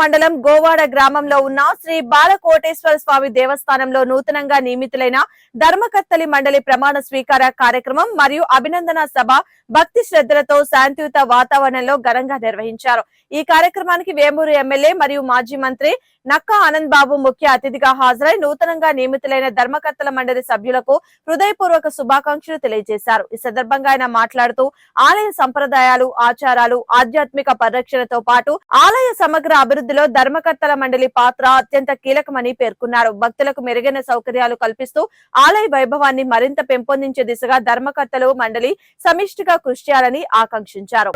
మండలం గోవాడ గ్రామంలో ఉన్న శ్రీ బాలకోటేశ్వర స్వామి దేవస్థానంలో నూతనంగా నియమితులైన ధర్మకత్తలి మండలి ప్రమాణ స్వీకార కార్యక్రమం మరియు అభినందన సభ భక్తి శ్రద్ధలతో శాంతియుత వాతావరణంలో ఘనంగా నిర్వహించారు. ఈ కార్యక్రమానికి వేమూరు ఎమ్మెల్యే మరియు మాజీ మంత్రి నక్కా ఆనంద్ బాబు ముఖ్య అతిథిగా హాజరై నూతనంగా నియమితులైన ధర్మకర్తల మండలి సభ్యులకు హృదయపూర్వక శుభాకాంక్షలు తెలియజేశారు. ఈ సందర్భంగా ఆయన మాట్లాడుతూ ఆలయ సంప్రదాయాలు ఆచారాలు ఆధ్యాత్మిక పరిరక్షణతో పాటు ఆలయ సమగ్ర అభివృద్ధిలో ధర్మకర్తల మండలి పాత్ర అత్యంత కీలకమని పేర్కొన్నారు. భక్తులకు మెరుగైన సౌకర్యాలు కల్పిస్తూ ఆలయ వైభవాన్ని మరింత పెంపొందించే దిశగా ధర్మకర్తలు మండలి సమిష్టిగా కృషి చేయాలని ఆకాంక్షించారు.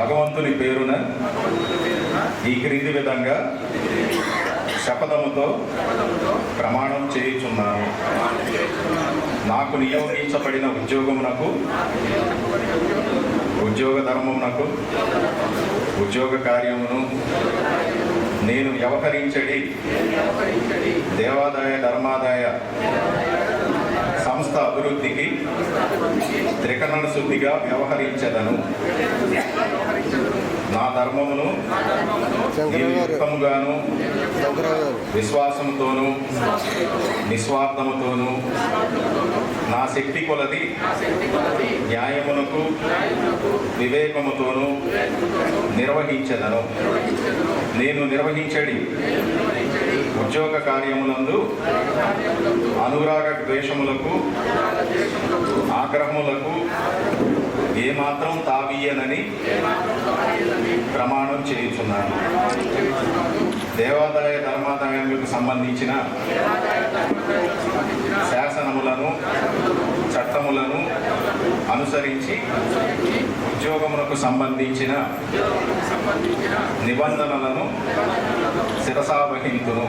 భగవంతుని పేరున ఈ క్రింది విధంగా శపథముతో ప్రమాణం చేయుచున్నాను. నాకు నియోగించబడిన ఉద్యోగమునకు ఉద్యోగ ధర్మమునకు ఉద్యోగ కార్యమును నేను వ్యవహరించడి దేవాదాయ ధర్మాదాయ సంస్థ అభివృద్ధికి త్రికరణ శుద్ధిగా వ్యవహరించదను. నా ధర్మమును యుక్తముగాను విశ్వాసముతోను నిస్వార్థముతోను నా శక్తి కొలది న్యాయమునకు వివేకముతోనూ నిర్వహించదను. నేను నిర్వహించడి ఉద్యోగ కార్యములందు అనురాగ ద్వేషములకు ఆగ్రహములకు ఏమాత్రం తావీయనని ప్రమాణం చేయుచున్నాను. దేవాదాయ ధర్మాదాయములకు సంబంధించిన శాసనములను చట్టములను అనుసరించి ఉద్యోగములకు సంబంధించిన నిబంధనలను శిరసావహింతును.